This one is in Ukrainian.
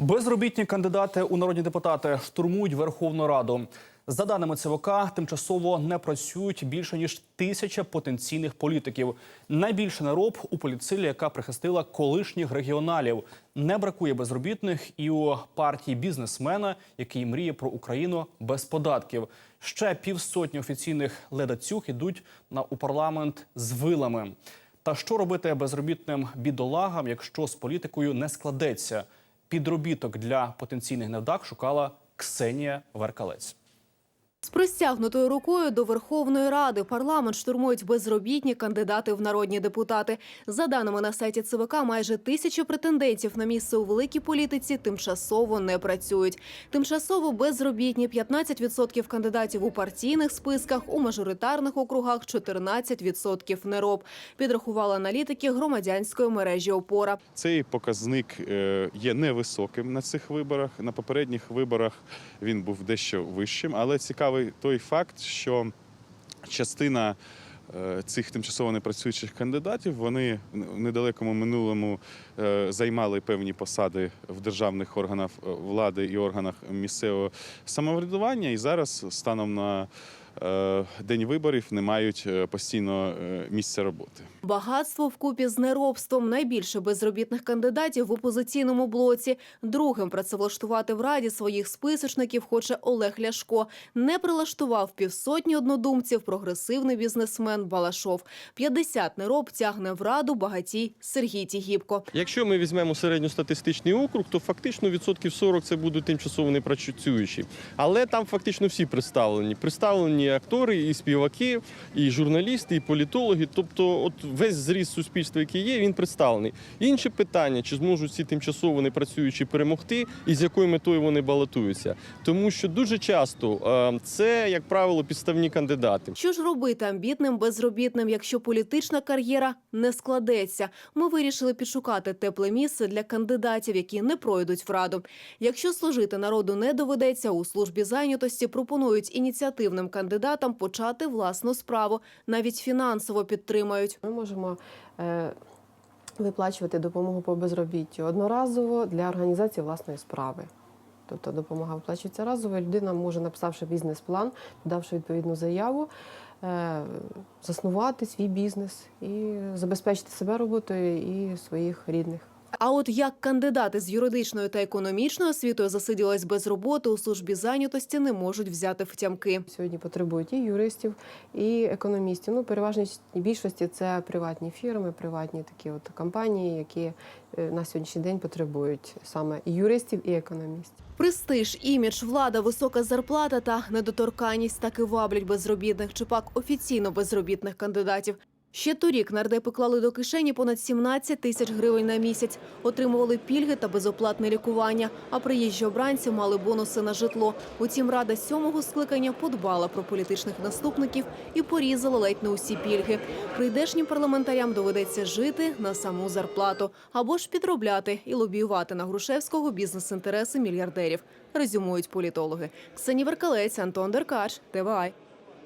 Безробітні кандидати у народні депутати штурмують Верховну Раду. За даними ЦВК, тимчасово не працюють більше ніж тисяча потенційних політиків. Найбільше нароб у поліцилі, яка прихистила колишніх регіоналів. Не бракує безробітних і у партії бізнесмена, який мріє про Україну без податків. Ще півсотні офіційних ледацюг ідуть на у парламент з вилами. Та що робити безробітним бідолагам, якщо з політикою не складеться? Підробіток для потенційних невдах шукала Ксенія Веркалець. З простягнутою рукою до Верховної Ради парламент штурмують безробітні кандидати в народні депутати. За даними на сайті ЦВК, майже тисяча претендентів на місце у великій політиці тимчасово не працюють. Тимчасово безробітні 15% кандидатів у партійних списках, у мажоритарних округах 14% нероб. Підрахували аналітики громадянської мережі Опора. Цей показник е, є невисоким на цих виборах. На попередніх виборах він був дещо вищим, але цікавий той факт, що частина е, цих тимчасово непрацюючих кандидатів вони в недалекому минулому е, займали певні посади в державних органах е, влади і органах місцевого самоврядування, і зараз станом на день виборів не мають е, постійно е, місця роботи. Багатство вкупі з неробством найбільше безробітних кандидатів в опозиційному блоці. Другим працевлаштувати в раді своїх списочників хоче Олег Ляшко. Не прилаштував півсотні однодумців прогресивний бізнесмен Балашов. 50 нероб тягне в раду багатій Сергій Тігіпко. Якщо ми візьмемо середньостатистичний округ, то фактично відсотків 40 це будуть тимчасово непрацюючі. Але там фактично всі представлені. Представлені актори, і співаки, і журналісти, і політологи. Тобто, от весь зріст суспільства, який є, він представлений. Інше питання, чи зможуть ці тимчасово непрацюючі перемогти, і з якою метою вони балотуються. Тому що дуже часто е, це, як правило, підставні кандидати. Що ж робити амбітним безробітним, якщо політична кар'єра не складеться? Ми вирішили підшукати тепле місце для кандидатів, які не пройдуть в раду. Якщо служити народу не доведеться, у службі зайнятості пропонують ініціативним кандидатам почати власну справу, навіть фінансово підтримають. Ми можемо е, виплачувати допомогу по безробіттю одноразово для організації власної справи. Тобто допомога виплачується разово, людина може, написавши бізнес-план, подавши відповідну заяву, е, заснувати свій бізнес і забезпечити себе роботою і своїх рідних. А от як кандидати з юридичною та економічною освітою засиділись без роботи у службі зайнятості, не можуть взяти втямки. Сьогодні потребують і юристів, і економістів. Ну, переважній більшості це приватні фірми, приватні такі от компанії, які е, на сьогоднішній день потребують саме і юристів, і економістів. Престиж, імідж, влада, висока зарплата та недоторканність таки ваблять безробітних чи пак офіційно безробітних кандидатів. Ще торік нардепи клали до кишені понад 17 тисяч гривень на місяць, отримували пільги та безоплатне лікування. А приїжджі обранці мали бонуси на житло. Утім, рада сьомого скликання подбала про політичних наступників і порізала ледь не усі пільги. Прийдешнім парламентарям доведеться жити на саму зарплату або ж підробляти і лобіювати на Грушевського бізнес-інтереси мільярдерів. Резюмують політологи. Ксені Веркалець, Антон Деркач, ТВАЙ.